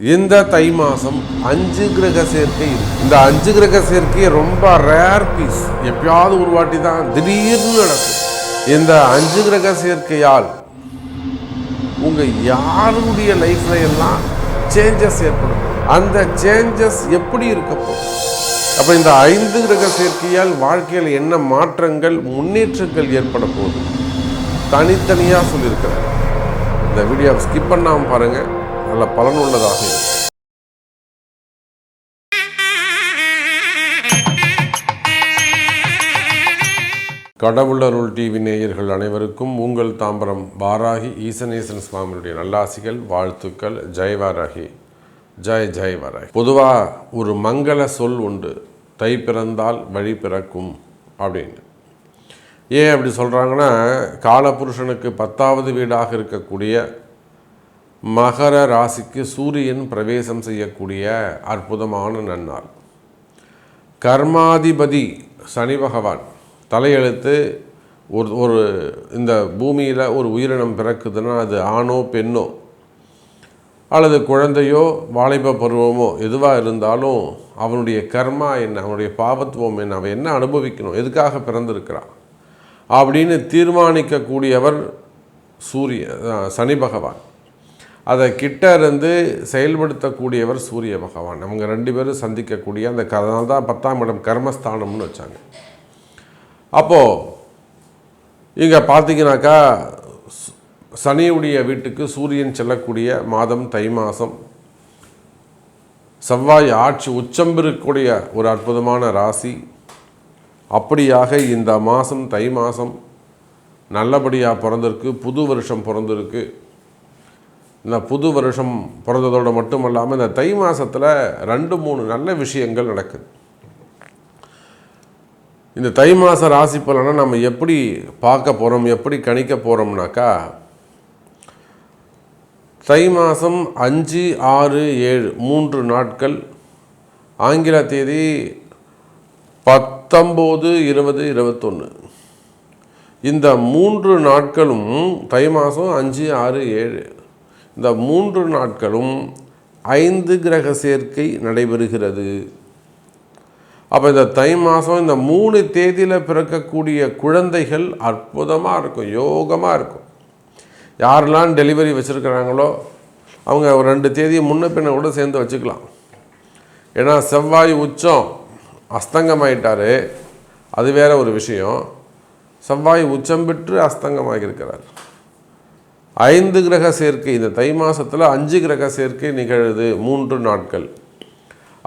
இந்த தை மாதம் அஞ்சு கிரக சேர்க்கை இந்த அஞ்சு கிரக சேர்க்கை ரொம்ப ரேர் பீஸ் எப்பயாவது ஒரு வாட்டி தான் திடீர்னு நடக்கும். இந்த அஞ்சு கிரக சேர்க்கையால் உங்க யாருடைய லைஃப்ல எல்லாம் சேஞ்சஸ் ஏற்படும். அந்த சேஞ்சஸ் எப்படி இருக்க அப்போ அப்ப இந்த ஐந்து கிரக சேர்க்கையால் வாழ்க்கையில் என்ன மாற்றங்கள் முன்னேற்றங்கள் ஏற்பட போகுது? தனித்தனியாக சொல்லியிருக்கிறேன் இந்த வீடியோவை ஸ்கிப் பண்ணாமல் பாருங்கள் நல்ல பலனுள்ளதாக இருக்கும் கடவுள் அருள் டிவி நேயர்கள் அனைவருக்கும் உங்கள் தாம்பரம் வாராகி ஈசனேசன் சுவாமியுடைய நல்லாசிகள் வாழ்த்துக்கள் ஜெய் வாராகி. ஜெய் ஜெய் வாராகி. பொதுவாக ஒரு மங்கள சொல் உண்டு. தை பிறந்தால் வழி பிறக்கும் அப்படின்னு. ஏன் அப்படி சொல்கிறாங்கன்னா காலபுருஷனுக்கு பத்தாவது வீடாக இருக்கக்கூடிய மகர ராசிக்கு சூரியன் பிரவேசம் செய்யக்கூடிய அற்புதமான நன்னாள். கர்மாதிபதி சனி பகவான் தலையெழுத்து ஒரு ஒரு இந்த பூமியில் ஒரு உயிரினம் பிறக்குதுன்னா அது ஆணோ பெண்ணோ அல்லது குழந்தையோ வாலிப பருவமோ எதுவாக இருந்தாலும் அவனுடைய கர்மா என்ன அவனுடைய பாவத்துவம் என்ன அவன் என்ன அனுபவிக்கணும் எதுக்காக பிறந்திருக்கிறான் அப்படின்னு தீர்மானிக்கக்கூடியவர் சூரிய சனி பகவான். அதை கிட்ட இருந்து செயல்படுத்தக்கூடியவர் சூரிய பகவான். அவங்க ரெண்டு பேரும் சந்திக்கக்கூடிய அந்த அதனால தான் பத்தாம் இடம் கர்மஸ்தானம்னு வச்சாங்க. அப்போது இங்கே பார்த்தீங்கன்னாக்கா சனியுடைய வீட்டுக்கு சூரியன் செல்லக்கூடிய மாதம் தை மாதம் செவ்வாய் ஆட்சி உச்சம் இருக்கக்கூடிய ஒரு அற்புதமான ராசி. அப்படியாக இந்த மாதம் தை மாதம் நல்லபடியாக பிறந்திருக்கு புது வருஷம் பிறந்திருக்கு. இந்த புது வருஷம் பிறந்ததோடு மட்டும் இல்லாமல் இந்த தை மாதத்தில் ரெண்டு மூணு நல்ல விஷயங்கள் நடக்குது. இந்த தை மாத ராசி பலனை நம்ம எப்படி பார்க்க போகிறோம் எப்படி கணிக்க போகிறோம்னாக்கா தை மாதம் அஞ்சு ஆறு ஏழு மூன்று நாட்கள் ஆங்கில தேதி பத்தொம்போது இருபது இருபத்தொன்று இந்த மூன்று நாட்களும் தை மாதம் அஞ்சு ஆறு ஏழு இந்த மூன்று நாட்களும் ஐந்து கிரக சேர்க்கை நடைபெறுகிறது. அப்போ இந்த தை மாதம் இந்த மூணு தேதியில் பிறக்கக்கூடிய குழந்தைகள் அற்புதமாக இருக்கும் யோகமாக இருக்கும். யாரெல்லாம் டெலிவரி வச்சுருக்கிறாங்களோ அவங்க ஒரு ரெண்டு தேதியை முன்ன பின்ன கூட சேர்ந்து வச்சுக்கலாம். ஏன்னா செவ்வாய் உச்சம் அஸ்தங்கமாயிட்டார். அது வேற ஒரு விஷயம். செவ்வாய் உச்சம் பெற்று அஸ்தங்கமாகியிருக்கிறார். ஐந்து கிரக சேர்க்கை இந்த தை மாதத்தில் அஞ்சு கிரக சேர்க்கை நிகழுது மூன்று நாட்கள்.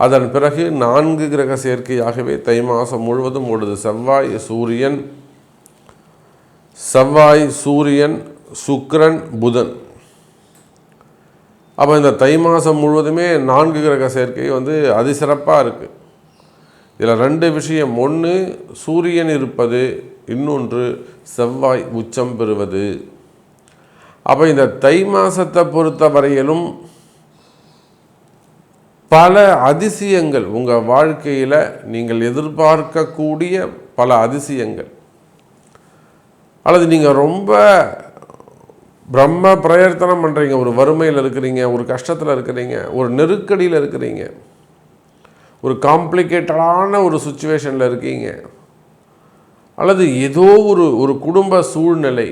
அதன் பிறகு நான்கு கிரக சேர்க்கையாகவே தை மாதம் முழுவதும் ஓடுது. செவ்வாய் சூரியன் செவ்வாய் சூரியன் சுக்ரன் புதன். அப்போ இந்த தை மாதம் முழுவதுமே நான்கு கிரக சேர்க்கை வந்து அதிசிறப்பாக இருக்குது இதில் ரெண்டு விஷயம். ஒன்று சூரியன் இருப்பது இன்னொன்று செவ்வாய் உச்சம் பெறுவது. அப்போ இந்த தை மாதத்தை பொறுத்த வரையிலும் பல அதிசயங்கள் உங்கள் வாழ்க்கையில் நீங்கள் எதிர்பார்க்கக்கூடிய பல அதிசயங்கள். அல்லது நீங்கள் ரொம்ப பிரம்ம பிரயத்தனம் பண்ணுறீங்க ஒரு வறுமையில் இருக்கிறீங்க ஒரு கஷ்டத்தில் இருக்கிறீங்க ஒரு நெருக்கடியில் இருக்கிறீங்க. ஒரு காம்ப்ளிகேட்டடான ஒரு சுச்சுவேஷனில் இருக்கீங்க. அல்லது ஏதோ ஒரு ஒரு குடும்ப சூழ்நிலை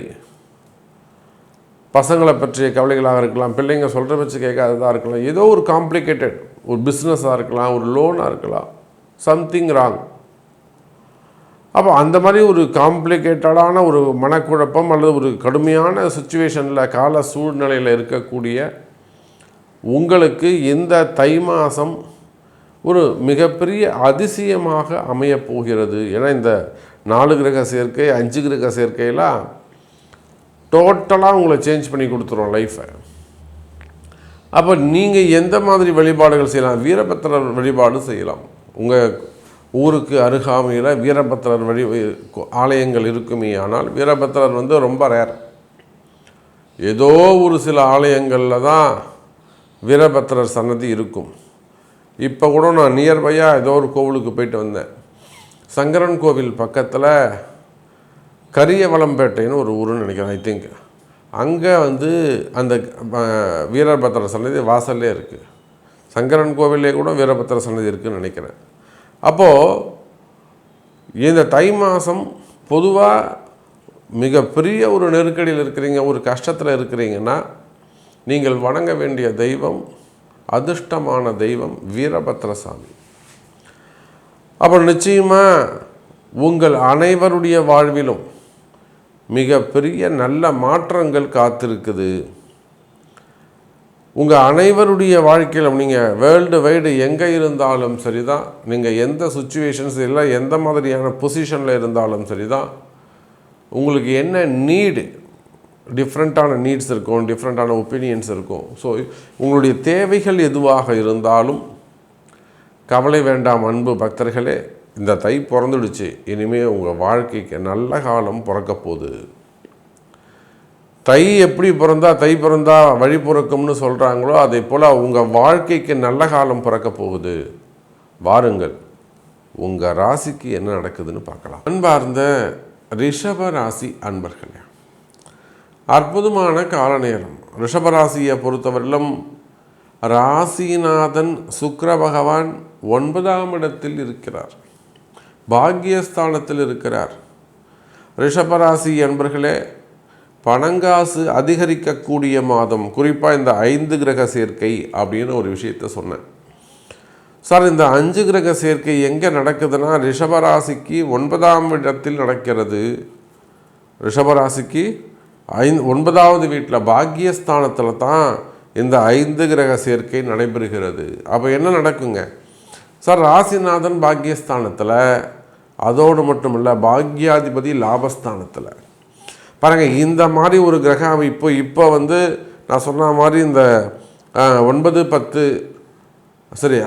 பசங்களை பற்றிய கவலைகளாக இருக்கலாம் பிள்ளைங்க சொல்கிற வச்சு கேட்காததாக இருக்கலாம் ஏதோ ஒரு காம்ப்ளிகேட்டட் ஒரு பிஸ்னஸாக இருக்கலாம் ஒரு லோனாக இருக்கலாம் சம்திங் ராங் அப்போ அந்த மாதிரி ஒரு காம்ப்ளிகேட்டடான ஒரு மனக்குழப்பம் அல்லது ஒரு கடுமையான சுச்சுவேஷனில் கால சூழ்நிலையில் இருக்கக்கூடிய உங்களுக்கு இந்த தை மாதம் ஒரு மிகப்பெரிய அதிசயமாக அமையப் போகிறது. ஏன்னா இந்த நாலு கிரக சேர்க்கை அஞ்சு கிரக சேர்க்கையெல்லாம் டோட்டலாக உங்களை சேஞ்ச் பண்ணி கொடுத்துரும் லைஃப்பை அப்போ நீங்கள் எந்த மாதிரி வழிபாடுகள் செய்யலாம்? வீரபத்திரர் வழிபாடு செய்யலாம். உங்கள் ஊருக்கு அருகாமையில் வீரபத்திரர் வழி ஆலயங்கள் இருக்குமே ஆனால் வீரபத்திரர் வந்து ரொம்ப ரேர் ஏதோ ஒரு சில ஆலயங்களில் தான் வீரபத்திரர் சன்னதி இருக்கும். இப்போ கூட நான் நியர்பையாக ஏதோ ஒரு கோவிலுக்கு போயிட்டு வந்தேன். சங்கரன் கோவில் பக்கத்தில் கரியவளம்பேட்டைன்னு ஒரு ஊருன்னு நினைக்கிறேன் ஐ திங்க் அங்கே வந்து அந்த வீரபத்திர சன்னதி வாசல்லே இருக்குது சங்கரன் கோவிலே கூட வீரபத்திர சன்னதி இருக்குன்னு நினைக்கிறேன். அப்போது இந்த தை மாதம் பொதுவாக மிகப்பெரிய ஒரு நெருக்கடியில் இருக்கிறீங்க ஒரு கஷ்டத்தில் இருக்கிறீங்கன்னா நீங்கள் வணங்க வேண்டிய தெய்வம் அதிர்ஷ்டமான தெய்வம் வீரபத்ரசாமி அப்போ நிச்சயமாக உங்கள் அனைவருடைய வாழ்விலும் மிகப்பெரிய நல்ல மாற்றங்கள் காத்திருக்குது. உங்கள் அனைவருடைய வாழ்க்கையில் நீங்கள் வேர்ல்டு வைடு எங்கே இருந்தாலும் சரி தான் நீங்கள் எந்த சுச்சுவேஷன்ஸ் இல்லை எந்த மாதிரியான பொசிஷனில் இருந்தாலும் சரி தான் உங்களுக்கு என்ன நீடு டிஃப்ரெண்ட்டான நீட்ஸ் இருக்கும் டிஃப்ரெண்ட்டான ஒப்பீனியன்ஸ் இருக்கும். ஸோ உங்களுடைய தேவைகள் எதுவாக இருந்தாலும் கவலை வேண்டாம் அன்பு பக்தர்களே. இந்த தை பிறந்துடுச்சு. இனிமேல் உங்கள் வாழ்க்கைக்கு நல்ல காலம் பிறக்க போகுது. தை எப்படி பிறந்தா தை பிறந்தா வழி பிறக்கும்னு சொல்கிறாங்களோ அதே போல் உங்கள் வாழ்க்கைக்கு நல்ல காலம் பிறக்க போகுது. வாருங்கள் உங்கள் ராசிக்கு என்ன நடக்குதுன்னு பார்க்கலாம். அன்பார்ந்த ரிஷப ராசி அன்பர்களே அற்புதமான கால நேரம் ரிஷபராசியை பொறுத்தவரையிலும் ராசிநாதன் சுக்கர பகவான் ஒன்பதாம் இடத்தில் இருக்கிறார். பாக்கியஸ்தானத்தில் இருக்கிறார். ரிஷபராசி என்பர்களே பணங்காசு அதிகரிக்கக்கூடிய மாதம் குறிப்பாக இந்த ஐந்து கிரக சேர்க்கை அப்படின்னு ஒரு விஷயத்த சொன்னேன். சார் இந்த அஞ்சு கிரக சேர்க்கை எங்கே நடக்குதுன்னா ரிஷபராசிக்கு ஒன்பதாம் இடத்தில் நடக்கிறது. ரிஷபராசிக்கு ஐந்து ஒன்பதாவது வீட்டில் பாக்கியஸ்தானத்தில் தான் இந்த ஐந்து கிரக சேர்க்கை நடைபெறுகிறது. அப்போ என்ன நடக்குங்க? சார் ராசிநாதன் பாக்கியஸ்தானத்தில் அதோடு மட்டும் இல்லை பாக்யாதிபதி லாபஸ்தானத்தில். பாருங்கள் இந்த மாதிரி ஒரு கிரக அமைப்பு இப்போ வந்து நான் சொன்ன மாதிரி இந்த ஒன்பது பத்து சரி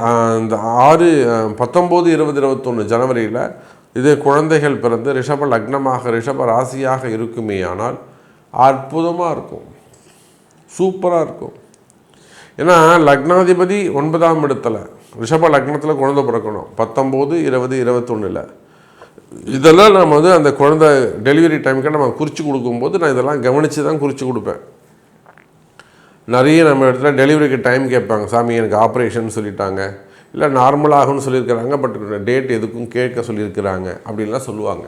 இந்த ஆறு பத்தொம்போது இருபது இருபத்தொன்று ஜனவரியில் இது குழந்தைகள் பிறந்து ரிஷப லக்னமாக ரிஷப ராசியாக இருக்குமே ஆனால் அற்புதமாக இருக்கும். சூப்பராக இருக்கும். ஏன்னா லக்னாதிபதி ஒன்பதாம் இடத்துல. ரிஷப லக்னத்தில் குழந்தை பிறக்கணும். பத்தொம்போது இருபது இருபத்தொன்னில். இதெல்லாம் நம்ம வந்து அந்த குழந்தை டெலிவரி டைமுக்கு நம்ம குறித்து கொடுக்கும்போது நான் இதெல்லாம் கவனித்து தான் குறித்து கொடுப்பேன். நிறைய நம்ம இடத்துல டெலிவரிக்கு டைம் கேட்பாங்க. சாமி எனக்கு ஆப்ரேஷன் சொல்லிட்டாங்க. இல்லை நார்மலாகும்னு சொல்லியிருக்கிறாங்க. பட் டேட் எதுக்கும் கேட்க சொல்லியிருக்கிறாங்க. அப்படின்லாம் சொல்லுவாங்க.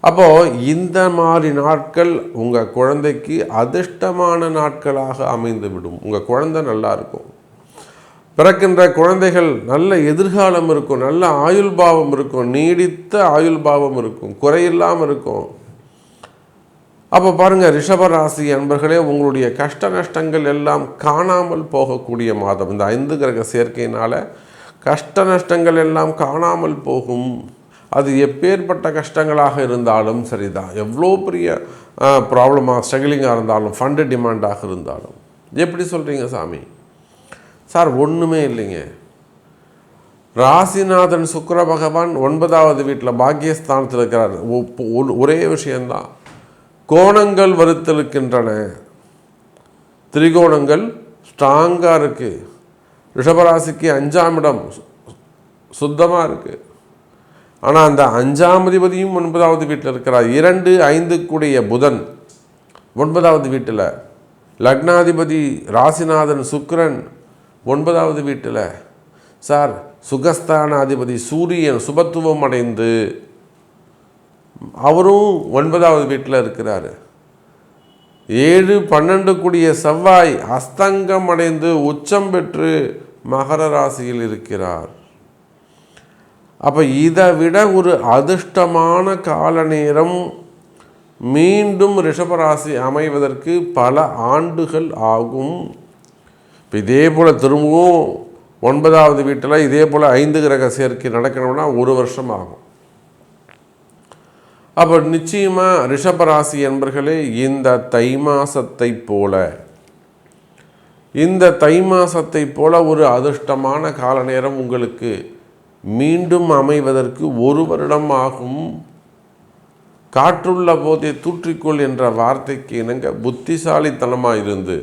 அப்போது இந்த மாதிரி நாட்கள் உங்கள் குழந்தைக்கு அதிர்ஷ்டமான நாட்களாக அமைந்து விடும். உங்கள் குழந்தை நல்லாயிருக்கும் பிறக்கின்ற குழந்தைகள் நல்ல எதிர்காலம் இருக்கும் நல்ல ஆயுள் பாவம் இருக்கும் நீடித்த ஆயுள் பாவம் இருக்கும் குறையில்லாமல் இருக்கும். அப்போ பாருங்கள் ரிஷபராசி அன்பர்களே உங்களுடைய கஷ்ட நஷ்டங்கள் எல்லாம் காணாமல் போகக்கூடிய மாதம். இந்த ஐந்து கிரக சேர்க்கையினால் கஷ்ட நஷ்டங்கள் எல்லாம் காணாமல் போகும். அது எப்பேற்பட்ட கஷ்டங்களாக இருந்தாலும் சரிதான். எவ்வளோ பெரிய ப்ராப்ளமாக ஸ்ட்ரகிளிங்காக இருந்தாலும் ஃபண்டு டிமாண்டாக இருந்தாலும். எப்படி சொல்கிறீங்க சாமி? சார் ஒன்றுமே இல்லைங்க. ராசிநாதன் சுக்கர பகவான் ஒன்பதாவது வீட்டில் பாக்கியஸ்தானத்தில் இருக்கிறார். ஒ- ஒ- ஒரே விஷயந்தான் கோணங்கள் வருத்திருக்கின்றன திரிகோணங்கள் ஸ்ட்ராங்காக இருக்குது ரிஷபராசிக்கு அஞ்சாம் இடம் சுத்தமாக இருக்குது ஆனால் அந்த அஞ்சாம் அதிபதியும் ஒன்பதாவது வீட்டில் இருக்கிறார். இரண்டு ஐந்து கூடிய புதன் ஒன்பதாவது வீட்டில். லக்னாதிபதி ராசிநாதன் சுக்கரன் ஒன்பதாவது வீட்டில் சார் சுகஸ்தானாதிபதி சூரியன் சுபத்துவம் அடைந்து அவரும் ஒன்பதாவது வீட்டில் இருக்கிறாரு. ஏழு பன்னெண்டு கூடிய செவ்வாய் அஸ்தங்கம் அடைந்து உச்சம் பெற்று மகர ராசியில் இருக்கிறார். அப்போ இதை விட ஒரு அதிர்ஷ்டமான கால நேரம் மீண்டும் ரிஷபராசி அமைவதற்கு பல ஆண்டுகள் ஆகும். இப்போ இதே போல் திரும்பவும் ஒன்பதாவது வீட்டில் இதே போல் ஐந்து கிரக சேர்க்கை நடக்கணும்னா ஒரு வருஷம் ஆகும். அப்போ நிச்சயமாக ரிஷபராசி என்பர்களே இந்த தை மாசத்தை போல இந்த தை மாசத்தை போல ஒரு அதிர்ஷ்டமான கால நேரம் உங்களுக்கு மீண்டும் அமைவதற்கு ஒரு வருடம் ஆகும். காற்றுள்ள போதே தூற்றிக்கொள் என்ற வார்த்தைக்கு இணங்க புத்திசாலித்தனமாக இருந்து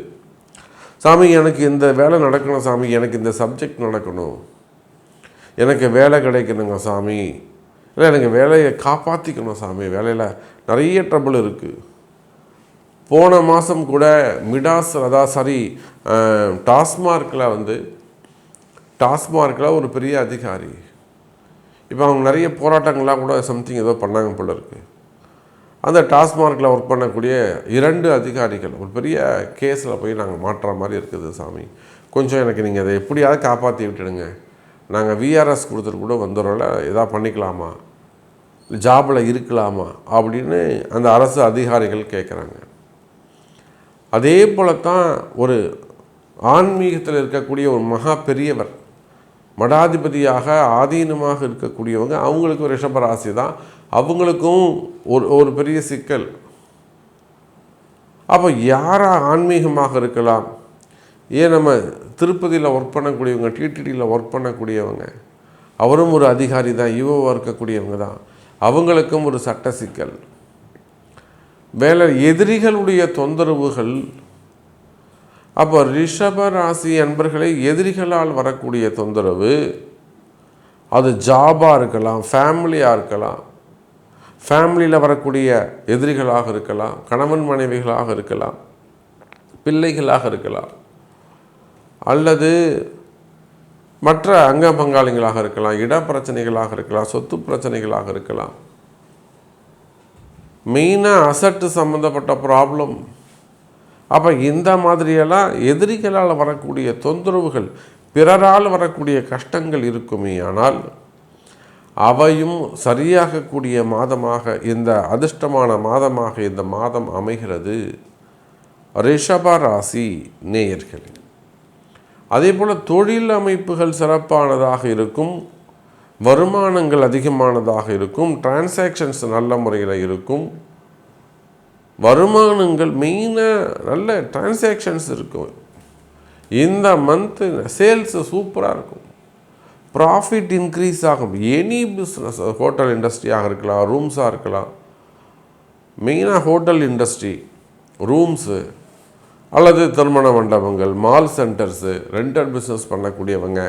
சாமி எனக்கு இந்த வேலை நடக்கணும் சாமி எனக்கு இந்த சப்ஜெக்ட் நடக்கணும். எனக்கு வேலை கிடைக்கணுங்க சாமி. இல்லை எனக்கு வேலையை காப்பாற்றிக்கணும் சாமி. வேலையில் நிறைய ட்ரபிள் இருக்குது போன மாதம் கூட மிடாஸ் அதாவது சாரி டாஸ்மார்க்கில் வந்து டாஸ்மார்க்கில் ஒரு பெரிய அதிகாரி. இப்போ அவங்க நிறைய போராட்டங்கள்லாம் கூட சம்திங் ஏதோ பண்ணாங்க போல இருக்குது அந்த டாஸ்மார்க்கில் ஒர்க் பண்ணக்கூடிய இரண்டு அதிகாரிகள் ஒரு பெரிய கேஸில் போய் நாங்கள் மாற்றுற மாதிரி இருக்குது சாமி. கொஞ்சம் எனக்கு நீங்கள் அதை எப்படியாவது காப்பாற்றி விட்டுடுங்க. நாங்கள் விஆர்எஸ் கொடுத்துட்டு கூட வந்துடுறோம்ல எதா பண்ணிக்கலாமா? ஜாபில் இருக்கலாமா? அப்படின்னு அந்த அரசு அதிகாரிகள் கேட்குறாங்க அதே போல தான் ஒரு ஆன்மீகத்தில் இருக்கக்கூடிய ஒரு மகா பெரியவர் மடாதிபதியாக ஆதீனமாக இருக்கக்கூடியவங்க அவங்களுக்கு ரிஷபராசி தான். அவங்களுக்கும் ஒரு ஒரு பெரிய சிக்கல். அப்போ யாராக ஆன்மீகமாக இருக்கலாம்? ஏன் நம்ம திருப்பதியில் ஒர்க் பண்ணக்கூடியவங்க டிடிடியில் ஒர்க் பண்ணக்கூடியவங்க அவரும் ஒரு அதிகாரி தான் யுவவாக இருக்கக்கூடியவங்க தான். அவங்களுக்கும் ஒரு சட்ட சிக்கல். வேலை எதிரிகளுடைய தொந்தரவுகள் அப்போ ரிஷப ராசி அன்பர்களை எதிரிகளால் வரக்கூடிய தொந்தரவு அது ஜாபாக இருக்கலாம் ஃபேமிலியாக இருக்கலாம் ஃபேமிலியில் வரக்கூடிய எதிரிகளாக இருக்கலாம் கணவன் மனைவிகளாக இருக்கலாம் பிள்ளைகளாக இருக்கலாம் அல்லது மற்ற அங்க பங்காளிகளாக இருக்கலாம் இட பிரச்சனைகளாக இருக்கலாம் சொத்து பிரச்சனைகளாக இருக்கலாம். மெயினாக அசட்டு சம்மந்தப்பட்ட ப்ராப்ளம் அப்போ இந்த மாதிரியெல்லாம் எதிரிகளால் வரக்கூடிய தொந்தரவுகள் பிறரால் வரக்கூடிய கஷ்டங்கள் இருக்குமே ஆனால் அவையும் சரியாகக்கூடிய மாதமாக இந்த அதிர்ஷ்டமான மாதமாக இந்த மாதம் அமைகிறது ரிஷபராசி நேயர்களே. அதே போல் தொழில் அமைப்புகள் சிறப்பானதாக இருக்கும் வருமானங்கள் அதிகமானதாக இருக்கும் டிரான்சாக்ஷன்ஸ் நல்ல முறையில் இருக்கும் வருமானங்கள் மெயினாக நல்ல டிரான்சாக்ஷன்ஸ் இருக்கும். இந்த மந்த்து சேல்ஸு சூப்பராக இருக்கும். ப்ராஃபிட் இன்க்ரீஸ் ஆகும். எனி பிஸ்னஸ் ஹோட்டல் இண்டஸ்ட்ரியாக இருக்கலாம் ரூம்ஸாக இருக்கலாம். மெயினாக ஹோட்டல் இண்டஸ்ட்ரி ரூம்ஸு அல்லது திருமண மண்டபங்கள் மால் சென்டர்ஸு ரெண்டல் பிஸ்னஸ் பண்ணக்கூடியவங்க.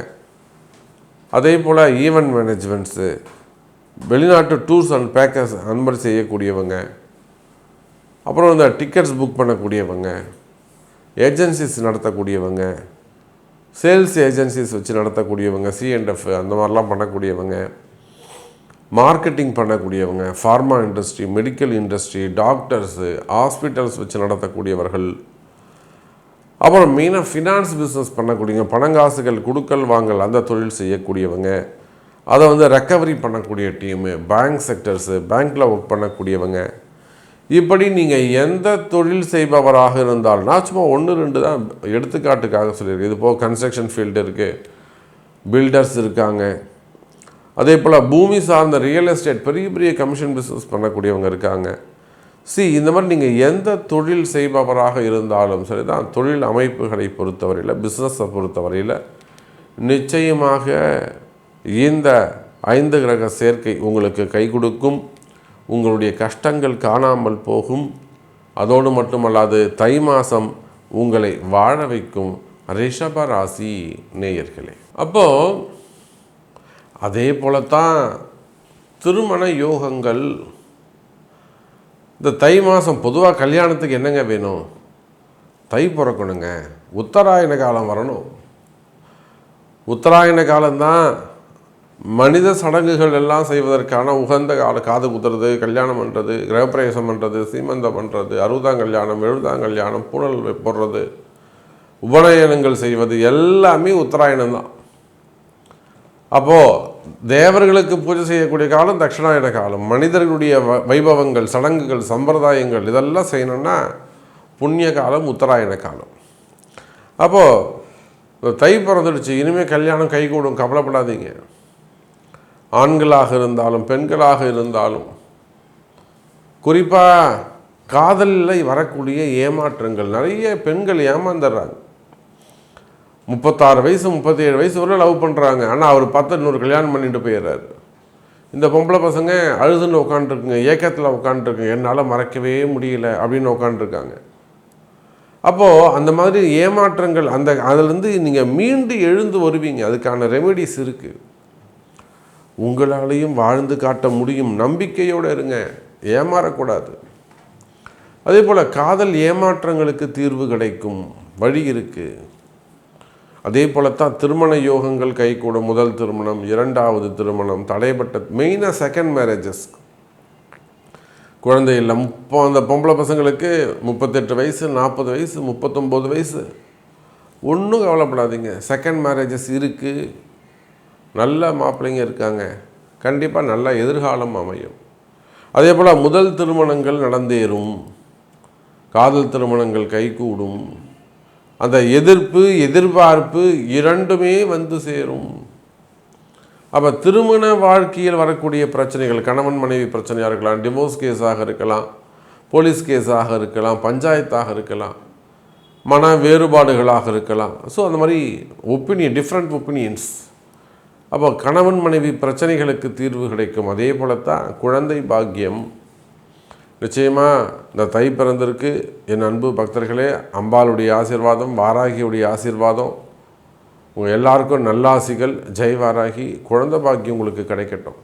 அதே போல் ஈவெண்ட் மேனேஜ்மெண்ட்ஸு வெளிநாட்டு டூர்ஸ் அண்ட் பேக்கர்ஸ் அந்த மாதிரி செய்யக்கூடியவங்க. அப்புறம் இந்த டிக்கெட்ஸ் புக் பண்ணக்கூடியவங்க ஏஜென்சிஸ் நடத்தக்கூடியவங்க சேல்ஸ் ஏஜென்சிஸ் வச்சு நடத்தக்கூடியவங்க சிஎன்எஃப் அந்த மாதிரிலாம் பண்ணக்கூடியவங்க மார்க்கெட்டிங் பண்ணக்கூடியவங்க pharma industry medical industry doctors hospitals வச்சு நடத்தக்கூடியவர்கள் அப்புறம் மெயினாக ஃபினான்ஸ் பிஸ்னஸ் பண்ணக்கூடியவங்க பணங்காசுகள் கொடுக்கல் வாங்கல் அந்த தொழில் செய்யக்கூடியவங்க அதை வந்து ரெக்கவரி பண்ணக்கூடிய டீமு பேங்க் செக்டர்ஸு பேங்க்கில் ஒர்க் பண்ணக்கூடியவங்க இப்படி நீங்கள் எந்த தொழில் செய்பவராக இருந்தாலும் நான் சும்மா ஒன்று ரெண்டு தான் எடுத்துக்காட்டுக்காக சொல்லியிருக்கேன். இது போக கன்ஸ்ட்ரக்ஷன் ஃபீல்டு இருக்குது பில்டர்ஸ் இருக்காங்க. அதே போல் பூமி சார்ந்த ரியல் எஸ்டேட் பெரிய பெரிய கமிஷன் பிஸ்னஸ் பண்ணக்கூடியவங்க இருக்காங்க. சி இந்த மாதிரி நீங்கள் எந்த தொழில் செய்பவராக இருந்தாலும் சரி தான் தொழில் அமைப்புகளை பொறுத்தவரையில் பிஸ்னஸை பொறுத்தவரையில் நிச்சயமாக இந்த ஐந்து கிரக சேர்க்கை உங்களுக்கு கை கொடுக்கும். உங்களுடைய கஷ்டங்கள் காணாமல் போகும். அதோடு மட்டுமல்லாது தை மாதம் உங்களை வாழ வைக்கும் ரிஷப ராசி நேயர்களே. அப்போது அதே போலத்தான் திருமண யோகங்கள். இந்த தை மாதம் பொதுவாக கல்யாணத்துக்கு என்னங்க வேணும்? தை பிறக்கணுங்க. உத்தராயண காலம் வரணும். உத்தராயண காலம்தான் மனித சடங்குகள் எல்லாம் செய்வதற்கான உகந்த கால காது குத்துறது கல்யாணம் பண்ணுறது கிரகப்பிரவேசம் பண்ணுறது சீமந்தம் பண்ணுறது அறுபதாம் கல்யாணம் எழுபதாம் கல்யாணம் பூனல் போடுறது உபநயனங்கள் செய்வது எல்லாமே உத்தராயணம் தான். அப்போது தேவர்களுக்கு பூஜை செய்யக்கூடிய காலம் தட்சிணாயன காலம். மனிதர்களுடைய வ வைபவங்கள் சடங்குகள் சம்பிரதாயங்கள் இதெல்லாம் செய்யணும்னா புண்ணிய காலம் உத்தராயண காலம். அப்போது தை பிறந்துடுச்சு. இனிமேல் கல்யாணம் கைகூடும். கவலைப்படாதீங்க. ஆண்களாக இருந்தாலும் பெண்களாக இருந்தாலும் குறிப்பாக காதலில் வரக்கூடிய ஏமாற்றங்கள் நிறைய பெண்கள் ஏமாந்துடுறாங்க. முப்பத்தாறு வயசு முப்பத்தேழு வயசு வரை லவ் பண்ணுறாங்க ஆனால் அவர் பத்து நூறு கல்யாணம் பண்ணிட்டு போயிடுறாரு. இந்த பொம்பளை பசங்க அழுதுன்னு உட்காந்துருக்குங்க ஏக்கத்தில் உட்காந்துருக்குங்க என்னால் மறக்கவே முடியல அப்படின்னு உட்காந்துருக்காங்க அப்போது அந்த மாதிரி ஏமாற்றங்கள் அந்த அதிலேருந்து நீங்கள் மீண்டு எழுந்து வருவீங்க. அதுக்கான ரெமெடிஸ் இருக்குது உங்களாலையும் வாழ்ந்து காட்ட முடியும். நம்பிக்கையோடு இருங்க. ஏமாறக்கூடாது. அதே போல் காதல் ஏமாற்றங்களுக்கு தீர்வு கிடைக்கும். வழி இருக்குது அதே போலத்தான் திருமண யோகங்கள் கைகூடும். முதல் திருமணம் இரண்டாவது திருமணம் தடைப்பட்ட மெயினாக செகண்ட் மேரேஜஸ் குழந்தை இல்லை முப்போ அந்த பொம்பளை பசங்களுக்கு முப்பத்தெட்டு வயசு நாற்பது வயசு முப்பத்தொம்போது வயசு. ஒன்றும் கவலைப்படாதீங்க. செகண்ட் மேரேஜஸ் இருக்குது நல்ல மாப்பிள்ளைங்க இருக்காங்க. கண்டிப்பாக நல்ல எதிர்காலம் அமையும். அதே போல் முதல் திருமணங்கள் நடந்தேறும். காதல் திருமணங்கள் கைகூடும். அந்த எதிர்ப்பு எதிர்பார்ப்பு இரண்டுமே வந்து சேரும். அப்போ திருமண வாழ்க்கையில் வரக்கூடிய பிரச்சனைகள் கணவன் மனைவி பிரச்சனையாக இருக்கலாம் டிவோர்ஸ் கேஸாக இருக்கலாம் போலீஸ் கேஸாக இருக்கலாம் பஞ்சாயத்தாக இருக்கலாம் மன வேறுபாடுகளாக இருக்கலாம். ஸோ அந்த மாதிரி ஒப்பீனியன் டிஃப்ரெண்ட் ஒப்பீனியன்ஸ் அப்போ கணவன் மனைவி பிரச்சனைகளுக்கு தீர்வு கிடைக்கும். அதே போலத்தான் குழந்தை பாக்கியம். நிச்சயமாக இந்த தை பிறந்திருக்கு. என் அன்பு பக்தர்களே அம்பாளுடைய ஆசிர்வாதம் வாராகியுடைய ஆசிர்வாதம். உங்கள் எல்லாருக்கும் நல்லாசிகள். ஜெய் வாராகி. குழந்தை பாக்கியம் உங்களுக்கு கிடைக்கட்டும்.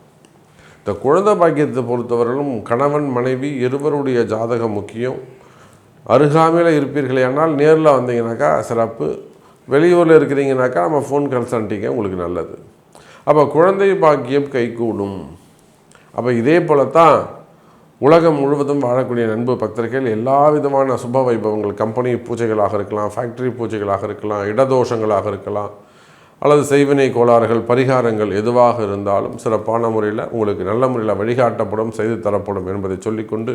இந்த குழந்தை பாக்கியத்தை பொறுத்தவரையிலும் கணவன் மனைவி இருவருடைய ஜாதகம் முக்கியம். அருகாமையில் இருப்பீர்களே ஆனால் நேரில் வந்தீங்கன்னாக்கா சிறப்பு. வெளியூரில் இருக்கிறீங்கனாக்கா நம்ம ஃபோன் கன்சல்ட்டிங்க உங்களுக்கு நல்லது. அப்போ குழந்தை பாக்கியம் கைகூடும். அப்போ இதே போல தான் உலகம் முழுவதும் வாழக்கூடிய நண்பு பக்தர்கள் எல்லா விதமான சுப வைபவங்கள் கம்பெனி பூஜைகளாக இருக்கலாம் ஃபேக்டரி பூஜைகளாக இருக்கலாம் இடதோஷங்களாக இருக்கலாம் அல்லது செய்வினை கோளாறுகள் பரிகாரங்கள் எதுவாக இருந்தாலும் சிறப்பான முறையில் உங்களுக்கு நல்ல முறையில் வழிகாட்டப்படும் செய்து தரப்படும் என்பதை சொல்லிக்கொண்டு